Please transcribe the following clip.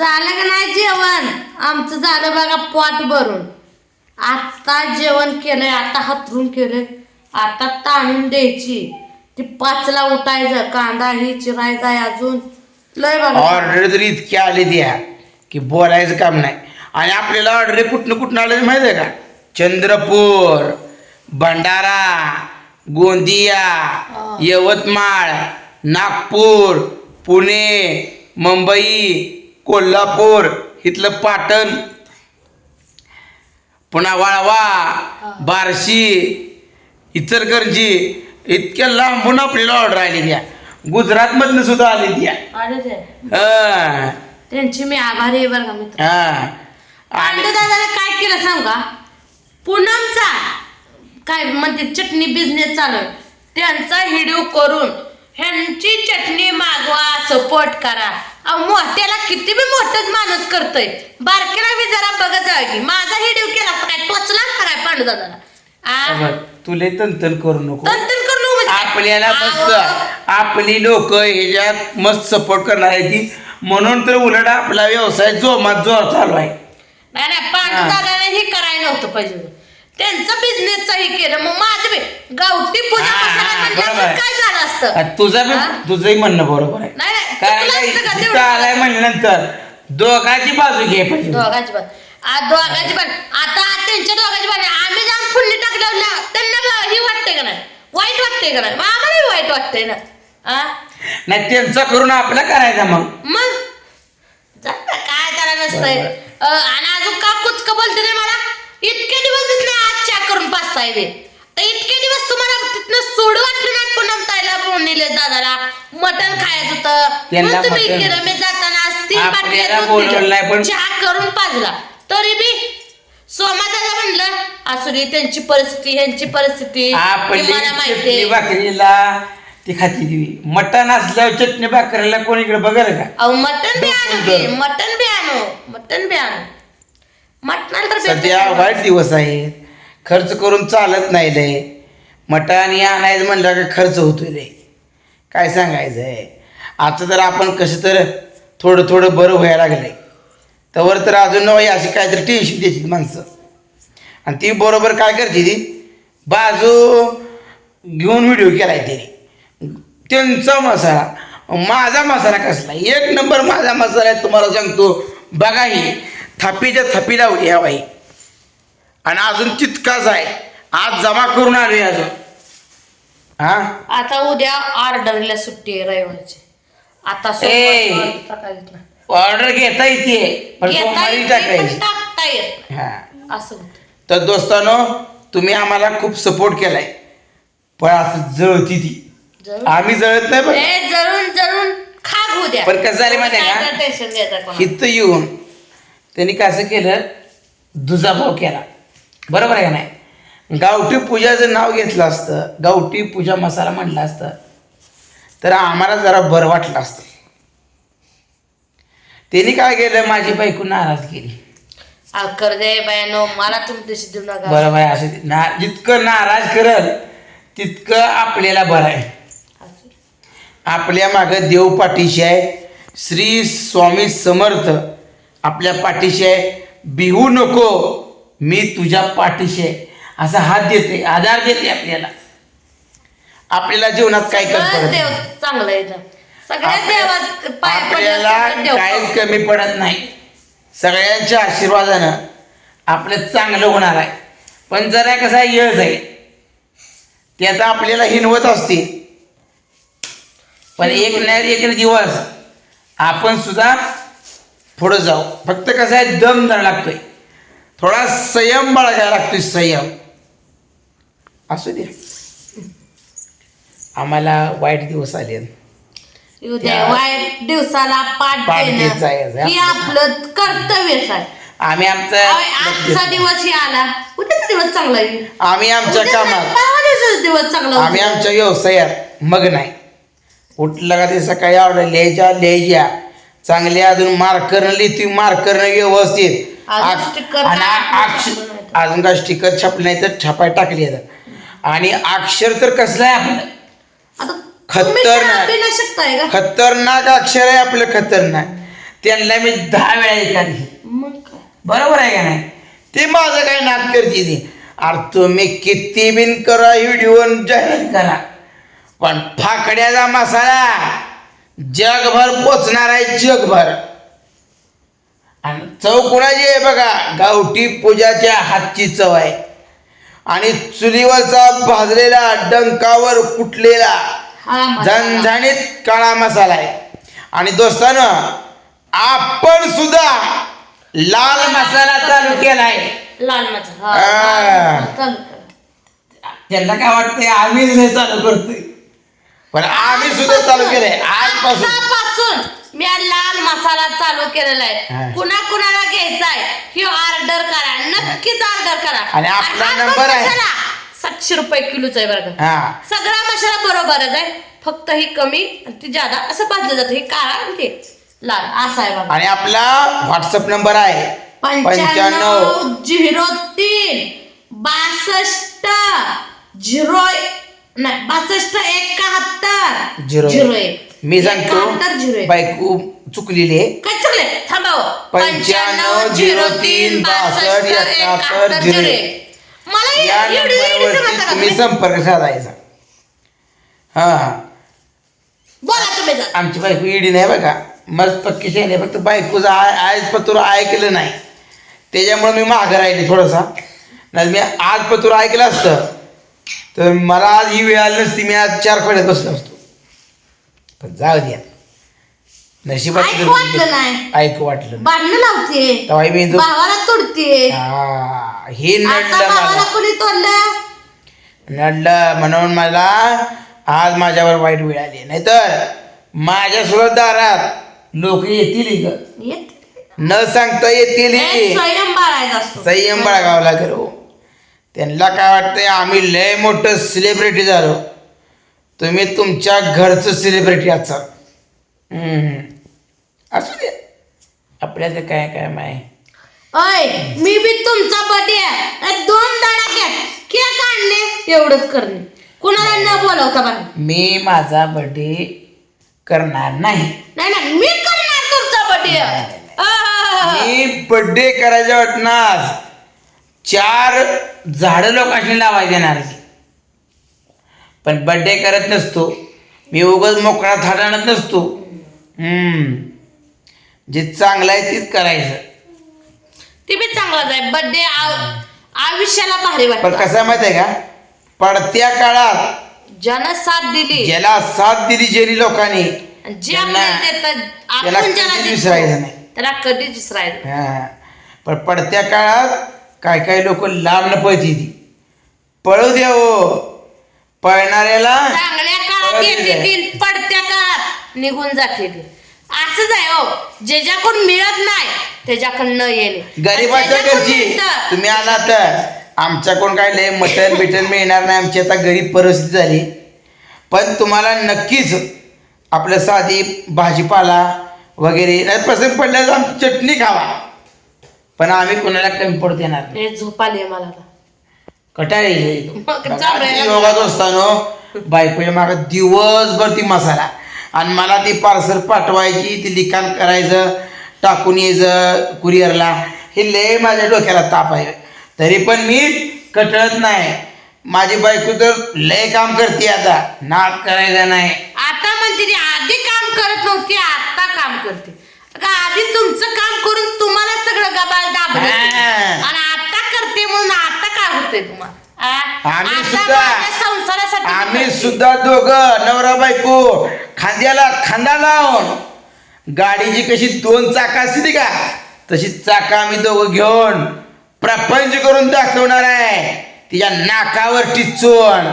झालं का नाही जेवण? आमचं झालं बघा पोट भरून. आता जेवण केलंय आता हातरून केलंय. आता ताणून द्यायची. ती पाचला उठायचं कांदा ही चिरायचा आहे अजून. लय बघा. ऑर्डर तरी इतकी आली द्या की बोलायचं काम नाही. आणि आपल्याला ऑर्डर कुठनं कुठनं आलं माहिती आहे का? चंद्रपूर भंडारा गोंदिया यवतमाळ नागपूर पुणे मुंबई कोल्हापूर इथलं पाटण. पुन्हा वाळवा बार्शी इचलकरंजी इतक्या लांबून आपल्याला ऑर्डर आली द्या गुजरातमधनं सुद्धा आली द्या हा. त्यांची मी आभारी आहे बरं का मित्र. दादाला काय केलं सांग का? पूनमचा काय म्हणजे चटणी बिझनेस चालू आहे. त्यांचा व्हिडिओ करून ह्यांची चटणी मागवा सपोर्ट करा. मोठ्याला किती बी मोठंच माणूस करतोय. बारकेला मी जरा बघत की माझा व्हिडिओ केला तर काय टोचला काय पांडू दादाला? आ? तुले तंतन करू नको. तंतन करू नको म्हणजे. आपल्याला मस्त आपली लोक ह्याच्यात मस्त सपोर्ट करणार आहे ती. म्हणून तर उलट आपला व्यवसाय जोमात जोर चालू आहे. नाही नाही पांडू हा. दादाने हे करायला नव्हतं पाहिजे. त्यांचं बिझनेसचं हे केलं. मग माझं बी गावठी पूजा हा, मसाला हा, बरोबर. काय झालं असतं? आणि तुझं बी हा? तुझंही म्हणणं बरोबर आहे. नाही नाही कारण चुकलं काय असतं का तेवढं? आलाय म्हणल्यानंतर दोघाची बाजू घे पाहिजे दोघांची पण आ, दोघांची पण आता त्यांच्या दोघांची पण आम्ही जाऊन फुल्ली टाकल्यावर ना, त्यांना बा- हे वाटतंय का नाही? वाईट वाटतंय का नाही? मग आम्हालाही वाईट वाटतंय ना? आ? नाही त्यांचा करून आपला करायचा मग. मग? जा ना, काय त्याला नसतंय अ, आणि अजून का कुचक बोलते नाही मला इतके दिवस तिथले आज तर इतके दिवस तुम्हाला तिथनं सोडू वाटलं नाही पूनम ताईला बोलले दादाला. मटण खायचं होतं. त्यांना मग तुम्ही मटण- जाताना आपल्याला बोलवलं. नाही पण- चहा करून पाजला. तरी बी सोमा दादा म्हणलं असू दे त्यांची परिस्थिती ह्यांची परिस्थिती ती आपली मला चटणी माहिती भाकरीला ती खाती मटण असल्यावर चटणी भाकरीला कोण इकडे बघायला का? अहो मटण बी आणू की मटण बी आणू मटण बी आणू. मटणाला तर सध्या भेटत वाईट दिवस आहेत खर्च करून चालत नाही लय. मटण या आणायचं म्हणलं का खर्च होतोय लय. काय सांगायचं आहे आता तर आपण कसं तर थोडं थोडं बरं व्हायला लागलंय. तवर तर अजून नव्हे अशी काहीतरी टेन्शन द्यायची माणसं. आणि ती बरोबर काय करते ती? बाजू घेऊन व्हिडिओ केलाय ते त्यांचा मसाला माझा मसाला कसला? एक नंबर माझा मसाला आहे तुम्हाला सांगतो. बघा ही थापीच्या थापी लावली ह्या बाई आणि अजून तितकाच आहे आज जमा करून आलोय अजून. हा? आता उद्या ऑर्डरला सुट्टी आहे रविवारची. आता ए. ऑर्डर घेता येते पण घेता सोमवारी येते, पण टाकायची टाकता येत हा. नाही. असं होतं. तर दोस्तानो तुम्ही आम्हाला खूप सपोर्ट केलाय. पण असं जळती ती. आम्ही जळत नाही पण. ए, जळून जळून खा घेऊ द्या पण कसं झालं माहिती आहे का? टेन्शन घ्यायचं कोणाला. इथं येऊन त्यांनी कसं केलं? दुजाभाव केला. बरोबर आहे का नाही? गावठी पूजाचं नाव घेतलं असतं गावठी पूजा मसाला म्हणलं असतं. तर आम्हाला जरा बरं वाटलं असतं. त्यांनी काय केलं? माझी बायको नाराज केली. दे बायानो मला तुमच्याशी देऊ नका. बरं बाय असं ना जितकं नाराज करल तितकं आपल्याला बरं आहे. आपल्या मागं देव पाठीशी आहे. श्री स्वामी समर्थ आपल्या पाठीशी आहे. बिहू नको. मी तुझ्या पाठीशी आहे. असा हात देते आधार देते आपल्याला. आपल्याला जीवनात काय करत चांगलं आहे देवात पाय आपल्याला देव काहीच कमी पडत नाही. सगळ्यांच्या आशीर्वादानं आपलं चांगलं होणार आहे. पण जरा कसा यळ जाईल. ते आता आपल्याला हिनवत असते. पण एक नाही एक दिवस आपण सुद्धा पुढं जाऊ. फक्त कसं आहे दम धरा लागतोय. थोडा संयम बाळगायला लागतोय संयम. असू दे. आम्हाला वाईट दिवस आले वाईट दिवसाला पाठ पाठ देणं. देत जायचं. हे आपलं कर्तव्यच आहे आम्ही आमचं अहो, आजचा दिवस हे आला. उद्याचा दिवस चांगला येईल आम्ही आमच्या उद्याचा- कामात परवा दिवसाचा दिवस चांगला होईल. आम्ही आमच्या व्यवसायात मग नाही. उठलं का ते सकाळी आवडलं लिहायच्या लिहायच्या चांगले अजून मार्करनं लिहिती मार्करनं व्यवस्थित. अजून काय स्टिकर छापले नाही तर छापाय टाकली आहेत. आणि अक्षर तर कसलं आहे आपलं? आता खतरनाक. खतरनाक अक्षर आहे आपलं खतरनाक. त्यांना मी दहा वेळा एखादी बरोबर आहे का नाही? ते माझं काय नाक करते ती अरे तुम्ही किती बिन करा व्हिडिओ जाहीर करा. पण फाकड्याचा मसाला जगभर पोचणार आहे जगभर. आणि चव कुणाची आहे बघा? गावठी पूजाच्या हातची चव आहे. आणि चुलीवरचा भाजलेला डंकावर कुटलेला. झणझणीत काळा मसाला आहे. आणि दोस्तानं आपण सुद्धा लाल मसाला चालू केलाय. लाल मसाला हा, आ. लाल मसाला चालू करा. त्यांना काय वाटतंय आम्हीच हे चालू करतोय. पण आम्ही सुद्धा चालू केलंय. आजपासून. मी हा लाल मसाला चालू केलेला हा. आहे. कुणा कुणाला घ्यायचा आहे ही ऑर्डर करा. नक्कीच ऑर्डर करा. आणि आपला हा नंबर आहे. मसाला सातशे रुपये किलोचा आहे बरं का. हा. सगळा मसाला बरोबरच आहे. फक्त ही कमी आणि ती जादा. असं भाजलं जातं. हे काळा आणि ते लाल. असा आहे बघा. आणि आपला व्हॉट्सअप नंबर आहे. पंच्याण्णव पंच्याण्णव झिरो तीन बासष्ट झिरो नाही बासष्ट एकाहत्तर झिरो झिरो एक. मी सांगतो बायको चुकलेली आहे. काय चुकले? थांबाव. पंच्याण्णव झिरो तीन बासष्ट एकाहत्तर झिरो या नंबरवरती तुम्ही? संपर्क साधायचा. हा बोला तुम्ही जरा. आमची बायको इडी नाही बघा. मस्त पक्की शेण आहे. फक्त बायकोचं आय आज पतूर ऐकलं नाही. त्याच्यामुळे मी मागं राहिले थोडंसा. नाही मी आज पतूर ऐकलं असतं. तर मला आज ही वेळ आली नसती. मी आज चार खोड्यात बसलो असतो. पण जाऊ द्या नशिबात ऐकू वाटलं नाही. ऐकू वाटलं लावते तेव्हा मी जो भावाला तोडते हा, हे आता नडलं भावाला मला. कोणी तोडलं? नडलं म्हणून मला आज माझ्यावर वाईट वेळ आली नाहीतर माझ्या सुद्धा दारात लोक येतील इथं. येते. न सांगता येतील हे स्वयं बाळायचा असतो. संयम बाळगावा लागेल हो. त्यांना काय वाटतंय आम्ही लय मोठं सेलिब्रिटी झालो. तुम्ही तुमच्या घरचं सेलिब्रिटी आहात हम्म. असू द्या आपल्याला काय काय माय? अय मी बी तुमचा बर्थडे दोन धडाक्यात केक आणले एवढंच करणे. कुणाला न बोलवता बघा मी माझा बर्थडे करणार नाही. नाही नाही. मी करणार तुमचा बर्थडे मी बर्थडे करायच्या वाटणार चार झाडं लोकांनी लावायला देणार आहे. पण बर्थडे करत नसतो. मी उगाच मोकळा थाट आणत नसतो. हम्म. जे चांगलं आहे तेच करायचं. ते बी चांगलाच आहे. बर्थडे आयुष्याला भारी पण वाटत कसं आहे माहिती आहे का? पडत्या काळात ज्यानं साथ दिली. ज्याला साथ दिली ज्यांनी लोकांनी त्यांना- आपल्याला देतात त्याला आपण ज्याला कधीच देतो, विसरायचं नाही. त्याला कधीच विसरायचं. हा. पण पडत्या काळात काय काय लोक लांब पळती ती. पळू द्या हो. पळणाऱ्याला चांगल्या काळात पळत येते पडत्या काळात निघून जाते ती असंच आहे हो. ज्याच्याकडून मिळत नाही त्याच्याकडून न येणे. गरीबाच्या ज्याच्याकडून घरची. मिळतं, तुम्ही आला तर आमच्याकडून काय लय मटण बिटन मिळणार नाही. आमची आता गरीब परिस्थिती झाली. पण तुम्हाला नक्कीच आपलं साधी भाजीपाला वगैरे नाही पसंत पडल्यास आमची चटणी खावा. पण आम्ही कोणाला कमी पडू देणार नाही. हे झोप आली मला आता. कटाळी. मग चांगलं योगा दोस्तानो बायकोच्या मागे दिवसभर ती मसाला. आणि मला ती पार्सल पाठवायची ती लिखाण करायचं टाकून यायचं कुरिअरला हे लय माझ्या डोक्याला ताप आहे. तरी पण मी कटळत नाही. माझी बायको तर लय काम करते आता. नाक करायचा नाही. आता म्हणते ती आधी काम करत नव्हती आता काम करते. आधी तुमचं काम करून तुम्हाला सगळं गबाल दाबलं. हा. आणि आता करते म्हणून आता तुम्हाला आ? आम्ही आता सुद्धा- माझ्या संसारासाठी मी आम्ही करते. सुद्धा दोघं नवरा बायको खांद्याला खांदा लावून गाडीची कशी दोन चाका असते का तशी चाका आम्ही दोघं घेऊन प्रपंच करून दाखवणार आहे तिच्या नाकावर टिचून